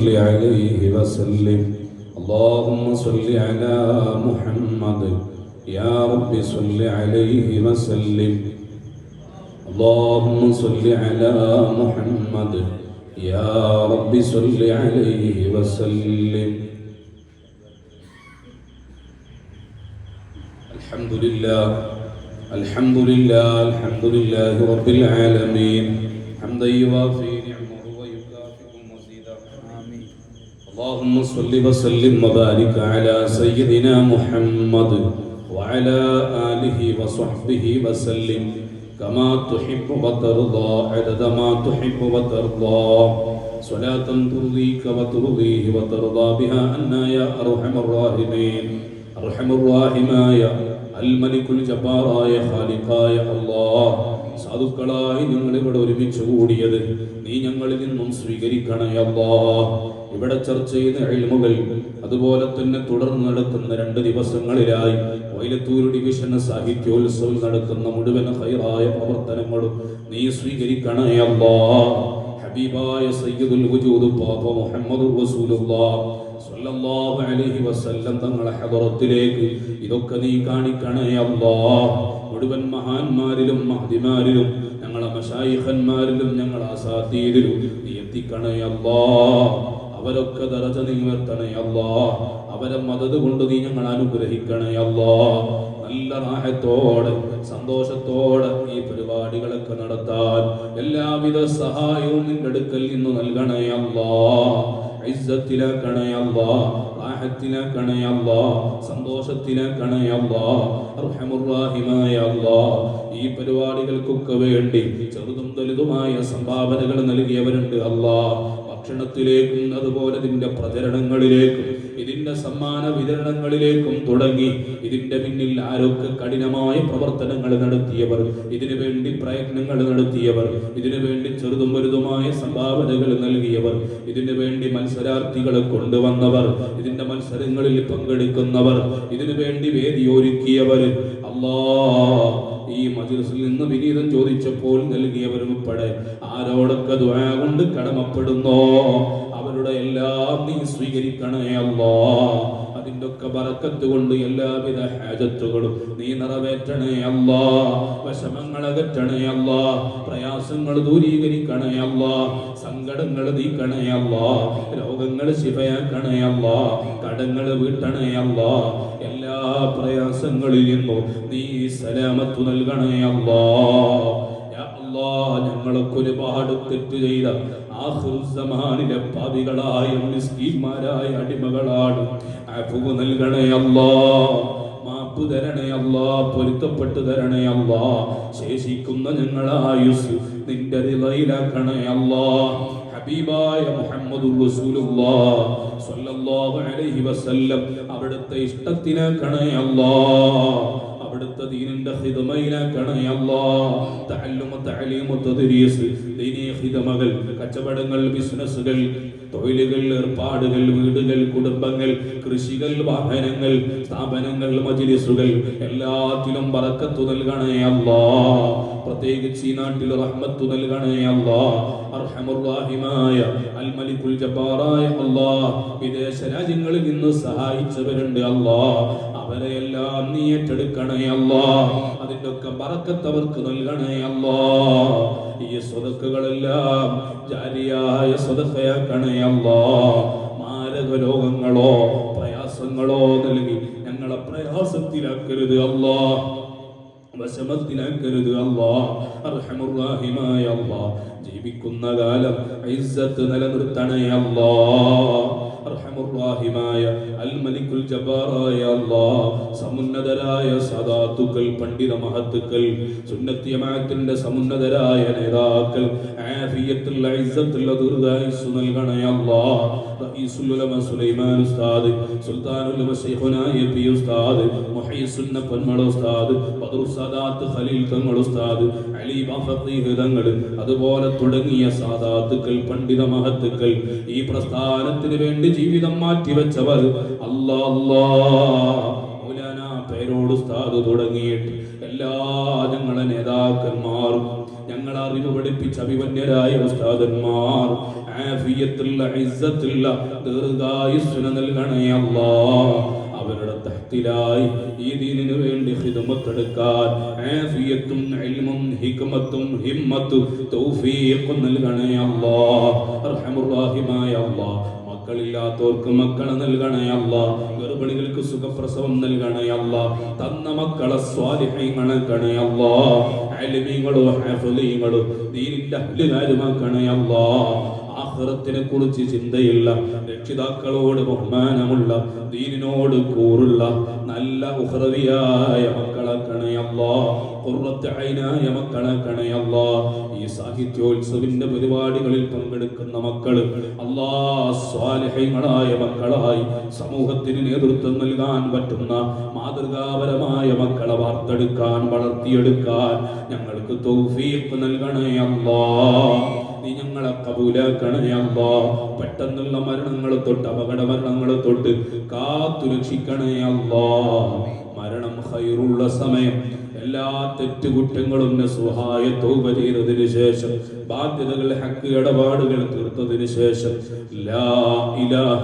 صل عليه وسلم اللهم صل على محمد يا رب صل عليه وسلم اللهم صل على محمد يا رب صل عليه وسلم الحمد لله الحمد لله الحمد لله رب العالمين حمدا يوافي اللهم صل وسلم وبارك على سيدنا محمد وعلى آله وصحبه وسلم كما تحب وترضى عدد ما تحب وترضى صلاة ترضيك وترضيه وترضى بها أنا يا أرحم الراحمين അർഹമുറാഹിമായ അൽമലിക്കുൽ ജബ്ബാറായ ഖാലിഖായ അല്ലാഹ് സാധുക്കളായി ഞങ്ങൾ ഇവിടെ ഒരുമിച്ച് കൂടിയത് നീ ഞങ്ങളിൽ നിന്നും സ്വീകരിക്കണേ അല്ലാഹ് ഇവിടെ ചർച്ച ചെയ്ത എഴുമുകൾ അതുപോലെ തന്നെ തുടർന്ന് നടക്കുന്ന രണ്ട് ദിവസങ്ങളിലായി വൈലത്തൂർ ഡിവിഷന് സാഹിത്യോത്സവം നടത്തുന്ന മുഴുവൻ ഹൈറായ പ്രവർത്തനങ്ങളും നീ സ്വീകരിക്കണേ അല്ലാഹ് ഹബീബായ സയ്യിദുൽ വജൂദ് പാപ്പ മുഹമ്മദ് റസൂലുള്ളാഹ്. വസല്ലം തങ്ങളെ ഇതൊക്കെ നീ കാണിക്കണേ അല്ലാഹ്. മുഴുവൻ മഹാന്മാരിലും മഹതിമാരിലും ഞങ്ങളെ മഷായിഖന്മാരിലും ഞങ്ങളെ അസാത്തീരിലും നീ എത്തിക്കണേ അല്ലാഹ്. അവരൊക്കെ ദറജ നീ ഉയർത്തണേ അല്ലാഹ്. അവരെ മദത് കൊണ്ട് നീ ഞങ്ങൾ അനുഗ്രഹിക്കണേ അല്ലാഹ്. നല്ല നാഹത്തോടെ സന്തോഷത്തോടെ ഈ പരിപാടികളൊക്കെ നടത്താൻ എല്ലാവിധ സഹായവും നിന്റെ അടുക്കൽ നിന്ന് നൽകണേ അല്ലാ അല്ലാ ഈ പരിപാടികൾക്കൊക്കെ വേണ്ടി ചെറുതും വലുതുമായ സംഭാവനകൾ നൽകിയവരുണ്ട് അല്ലാ. ഭക്ഷണത്തിലേക്കും അതുപോലെ ഇതിന്റെ പ്രചരണങ്ങളിലേക്കും ഇതിന്റെ സമ്മാന വിതരണങ്ങളിലേക്കും തുടങ്ങി ഇതിന്റെ പിന്നിൽ ആരൊക്കെ കഠിനമായ പ്രവർത്തനങ്ങൾ നടത്തിയവർ ഇതിനു വേണ്ടി പ്രയത്നങ്ങൾ നടത്തിയവർ ഇതിനു വേണ്ടി ചെറുതും വലുതുമായ സംഭാവനകൾ നൽകിയവർ ഇതിനു വേണ്ടി മത്സരാർത്ഥികളെ കൊണ്ടുവന്നവർ ഇതിന്റെ മത്സരങ്ങളിൽ പങ്കെടുക്കുന്നവർ ഇതിനു വേണ്ടി വേദി ഒരുക്കിയവർ. അല്ലാ ഈ മജിൽസിൽ നിന്ന് വിനീതം ചോദിച്ചപ്പോൾ നൽകിയവരുൾപ്പെടെ ആരോടൊക്കെ ദ്വാ കൊണ്ട് കടമപ്പെടുന്നോ? അവരുടെ എല്ലാം നീ സ്വീകരിക്കണേ അല്ലാ അതിന്റെ ഒക്കെ ബറക്കത്ത് കൊണ്ട് എല്ലാവിധ ഹാജത്തുകളും നീ നിറവേറ്റണേ അല്ലാ. വിഷമങ്ങൾ അകറ്റണേ അല്ലാ. പ്രയാസങ്ങൾ ദൂരീകരിക്കണേ അല്ലാ. സങ്കടങ്ങൾ നീക്കണേ അല്ലാ. രോഗങ്ങൾ ശിവയാക്കണേ അല്ലാ. കടങ്ങൾ വീട്ടണേ അല്ലാ. എല്ലാ പ്രയാസങ്ങളിൽ നിന്നും നീ സലാമത്ത് നൽകണേ അല്ലാ. അല്ലാ ഞങ്ങളൊക്കെ ഒരുപാട് തെറ്റ് ചെയ്ത ആഹുസമാനിലെ പാപികളായ മിസ്കീന്മാരായ അടിമകളാണ്. അഫു നൽകണേ അല്ലാ മാപ്പ് തരണേ അല്ലാ പൊരുത്തപ്പെട്ട് തരണേ അല്ലാ ശേഷിക്കുന്ന ഞങ്ങളായുസ് നിന്റെ റിളയിലാക്കണേ അല്ലാ. ഹബീബായ മുഹമ്മദ് റസൂലുള്ളാഹ് സ്വല്ലല്ലാഹു അലൈഹി വസല്ലം അവിടുത്തെ ഇഷ്ടത്തിനാക്കണേ അല്ലാ. അവിടുത്തെ ദീനിന്റെ ഹിദമയിലാക്കണേ അല്ലാ തഅല്ലുമു തഅലീമു ഹിദമകൾ കച്ചവടങ്ങൾ ബിസിനസ്സുകൾ തൊഴിലുകൾ ഏർപ്പാടുകൾ വീടുകൾ കുടുംബങ്ങൾ കൃഷികൾ വാഹനങ്ങൾ സ്ഥാപനങ്ങൾ മജിലിസുകൾ എല്ലാത്തിലും വറക്കത്തു നൽകണേ പ്രത്യേകിച്ച് ഈ നാട്ടിൽ റഹ്മത്തു നൽകണേ അർഹമുറാഹിമായ അൽ മലിക്കുൽ ജബ്ബാറായ അല്ലാ വിദേശ രാജ്യങ്ങളിൽ നിന്ന് സഹായിച്ചവരുണ്ട് അല്ലാ എല്ലാം നീ ഏറ്റെടുക്കണേ അല്ല. അതിന്റെ ഒക്കെ ബറക്കത്ത് അവർക്ക് നൽകണേ അല്ല. ഈ സ്വതക്കുകളെല്ലാം ജാരിയായ സ്വതക്കയാക്കണേ അല്ല. മാരക രോഗങ്ങളോ പ്രയാസങ്ങളോ നൽകി ഞങ്ങളെ പ്രയാസത്തിലാക്കരുത് അല്ല. വശമത്തിലാക്കരുത് അല്ലാ. അർഹമുറാഹിമായ അല്ലാ. ജീവിക്കുന്ന കാലം ഐസത്ത് നിലനിർത്തണേ അല്ലാ. അർഹമുറാഹിമായ അൽ മലിക്കുൽ ജബ്ബാറായ അല്ലാ സമുന്നതരായ സദാത്തുക്കൾ പണ്ഡിത മഹത്തുക്കൾ സുന്നത്തി ജമാഅത്തിന്റെ സമുന്നതരായ നേതാക്കൾ ആഫിയത്തുൽ ഇസ്സത്തുള്ള ദീർഘായുസ് നൽകണേ അല്ലാ റഈസുൽ ഉലമ സുലൈമാൻ ഉസ്താദ് സുൽത്താനുൽ ശൈഖുനാ യപി ഉസ്താദ് മുഹയ്യിസുന്ന പൊന്മള ഉസ്താദ് ബദറു ഖലീൽ തങ്ങൾ ഉസ്താദ് അലി ഫഖീഹ് തങ്ങൾ അതുപോലെ തുടങ്ങിയ സാദാത്തുക്കൾ പണ്ഡിത മഹത്തുക്കൾ ഈ പ്രസ്ഥാനത്തിന് വേണ്ടി ജീവിതം മാറ്റിവെച്ചവർ അല്ലാ അല്ലാ പേരോട് ഉസ്താദ് തുടങ്ങിയിട്ട് എല്ലാ ഞങ്ങളെ നേതാക്കന്മാരും ഞങ്ങൾ അറിവ് പഠിപ്പിച്ച അഭിമന്യരായ ഉസ്താദന്മാർ ആഫിയത്തുള്ള ഇസ്സത്തുള്ള ദീർഘായുസ്സിന് നൽകണേ അല്ലാ അവരുടെ തഹത്തിലായി ഈ ദീനിനു വേണ്ടി ഹിദമത്തെടുക്കാൻ ആഫിയത്തും ഇൽമും ഹിക്മത്തും ഹിമ്മത്തും തൗഫീഖും നൽകണേ അല്ലാ അർഹമുർ അല്ലാ മക്കളില്ലാത്തവർക്ക് മക്കളെ നൽകണേ അല്ല. ഗർഭിണികൾക്ക് സുഖപ്രസവം നൽകണേ അല്ല. തന്ന മക്കളെ സ്വാലിഹ്യങ്ങളെ അലിമീങ്ങളും ഹാഫലീങ്ങളോ ദീനിന്റെ അഹ്ലുകാരുമാക്കണേ അല്ല. ആഹ്റത്തിനെ കുറിച്ച് ചിന്തയില്ല. രക്ഷിതാക്കളോട് ബഹുമാനമുള്ള ദീനിനോട് കൂറുള്ള നല്ല ഉഹ്റവിയായ മക്കളെ കണയല്ല. കുറത്ത് അയിനായ മക്കളെ കണയല്ലോ. ഈ സാഹിത്യോത്സവിന്റെ പരിപാടികളിൽ പങ്കെടുക്കുന്ന മക്കൾ അള്ളാ സ്വാലഹ്യങ്ങളായ മക്കളായി സമൂഹത്തിന് നേതൃത്വം നൽകാൻ പറ്റുന്ന മാതൃകാപരമായ മക്കളെ വാർത്തെടുക്കാൻ വളർത്തിയെടുക്കാൻ ഞങ്ങൾക്ക് തൗഫീഖ് നൽകണേ അല്ലാ. നീ ഞങ്ങളെ കബൂലാക്കണേ അല്ലാ പെട്ടെന്നുള്ള മരണങ്ങൾ തൊട്ട് അപകട മരണങ്ങൾ തൊട്ട് കാത്തു രക്ഷിക്കണേ അല്ലാ മരണം ഹൈറുള്ള സമയം. എല്ലാ തെറ്റുകുറ്റങ്ങളും സുഹായ തൗബ ചെയ്തതിനു ശേഷം ബാധ്യതകൾ ഹക്ക് ഇടപാടുകൾ തീർത്തതിനു ശേഷം ലാ ഇലാഹ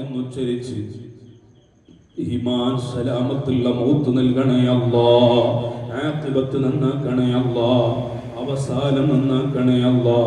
എന്നുച്ചരിച്ച് ഈമാൻ സലാമത്തുള്ള മൗത്ത് നൽകണേ അല്ലാ ആഖിബത്ത് നന്നാക്കണേ അല്ലാ അവസാനം നന്നാക്കണേ അല്ലാ.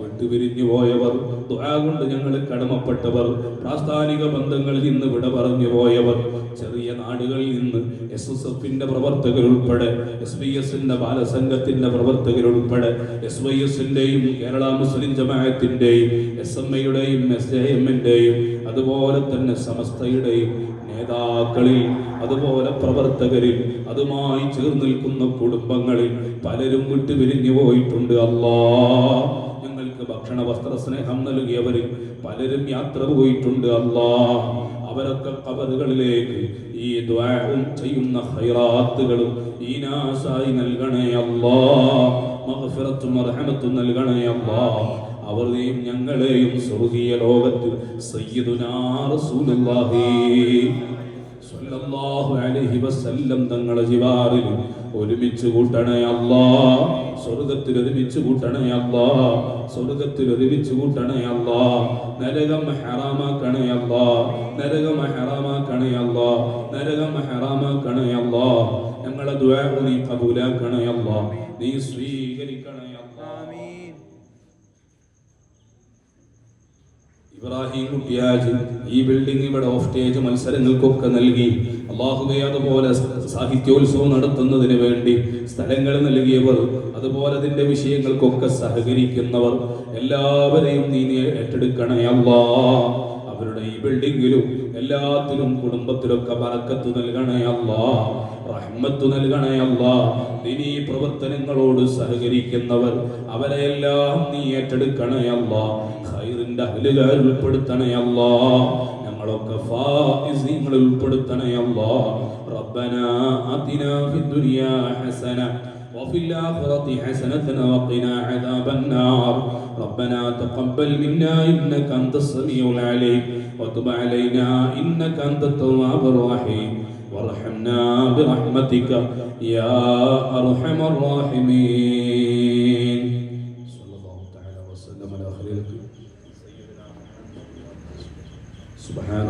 വിട്ടുപിരിഞ്ഞു പോയവർ ദുആ കൊണ്ട് ഞങ്ങൾ കടമപ്പെട്ടവർ പ്രാസ്ഥാനിക ബന്ധങ്ങളിൽ നിന്ന് വിട പറഞ്ഞു പോയവർ ചെറിയ നാടുകളിൽ നിന്ന് എസ് എസ് എഫിന്റെ പ്രവർത്തകർ ഉൾപ്പെടെ എസ് ബി എസിന്റെ ബാലസംഘത്തിന്റെ പ്രവർത്തകർ ഉൾപ്പെടെ എസ് വൈ എസിന്റെയും കേരള മുസ്ലിം ജമാഅത്തിന്റെയും എസ് എം ഐയുടെയും എസ് എ എമ്മിന്റെയും അതുപോലെ തന്നെ സമസ്തയുടെയും നേതാക്കളിൽ അതുപോലെ പ്രവർത്തകരിൽ അതുമായി ചേർന്ന് നിൽക്കുന്ന കുടുംബങ്ങളിൽ പലരും വിട്ടുപിരിഞ്ഞു പോയിട്ടുണ്ട്. അല്ലാ ഞങ്ങൾക്ക് ഭക്ഷണ വസ്ത്ര സ്നേഹം നൽകിയവരിൽ പലരും യാത്ര പോയിട്ടുണ്ട്. അല്ലാ അവരൊക്കെ കബറുകളിലേക്ക് ഈ ദ്വാരവും ചെയ്യുന്ന ഹൈറാത്തുകളും ഈനാസായി നൽകണേ അല്ലാ മഗ്ഫിറത്തും അർഹമത്തും നൽകണേ അല്ലാ. അവരെയും ഞങ്ങളെയും സ്വർഗീയ ലോകത്ത് സയ്യിദുനാ റസൂലുള്ളാഹി. സ്വല്ലല്ലാഹു അലൈഹി വസല്ലം തങ്ങളെ ജിവാറിൽ ഒരുമിച്ച് കൂട്ടണേ അല്ലാ. സ്വർഗത്തിൽ ഒരുമിച്ച് കൂട്ടണേ അല്ലാ. സ്വർഗത്തിൽ ഒരുമിച്ച് കൂട്ടണേ അല്ലാ. നരകം ഹറാമാക്കണേ അല്ലാ. നരകം ഹറാമാക്കണേ അല്ലാ. നരകം ഹറാമാക്കണേ അല്ലാ. ഞങ്ങളെ ദുആ നീ കബൂലാക്കണേ അല്ലാ. നീ സ്വീകരിക്കണേ ഇബ്രാഹിം കുട്ടിയാജ് ഈ ബിൽഡിംഗ് ഇവിടെ ഓഫ് സ്റ്റേജ് മത്സരങ്ങൾക്കൊക്കെ നൽകി. അള്ളാഹുവെ അതുപോലെ സാഹിത്യോത്സവം നടത്തുന്നതിന് വേണ്ടി സ്ഥലങ്ങൾ നൽകിയവർ അതുപോലെ അതിന്റെ വിഷയങ്ങൾക്കൊക്കെ സഹകരിക്കുന്നവർ എല്ലാവരെയും നീ ഏറ്റെടുക്കണേ അള്ളാ. അവരുടെ ഈ ബിൽഡിങ്ങിലും എല്ലാത്തിലും കുടുംബത്തിലൊക്കെ പറക്കത്ത് നൽകണേ അല്ലാ റഹ്മത്ത് നൽകണേ അല്ലാ ദിനീ പ്രവർത്തനങ്ങളോട് സഹകരിക്കുന്നവർ അവരെല്ലാം നീ ഏറ്റെടുക്കണേ അല്ലാ ഖൈറിന്റെ അഹലുകാർ ഉൾപ്പെടുത്തണേ അല്ലാ ഞങ്ങളൊക്കെ ഫായിസീങ്ങളിൽ ഉൾപ്പെടുത്തണേ അല്ലാ റബ്ബന ആതിനാ ഫിദ്ദുനിയാ ഹസന وفي الآخرة حسنة وقنا عذاب النار ربنا تقبل منا إنك أنت السميع العليم وتب علينا إنك أنت التواب الرحيم وارحمنا برحمتك يا أرحم الراحمين ഞാൻ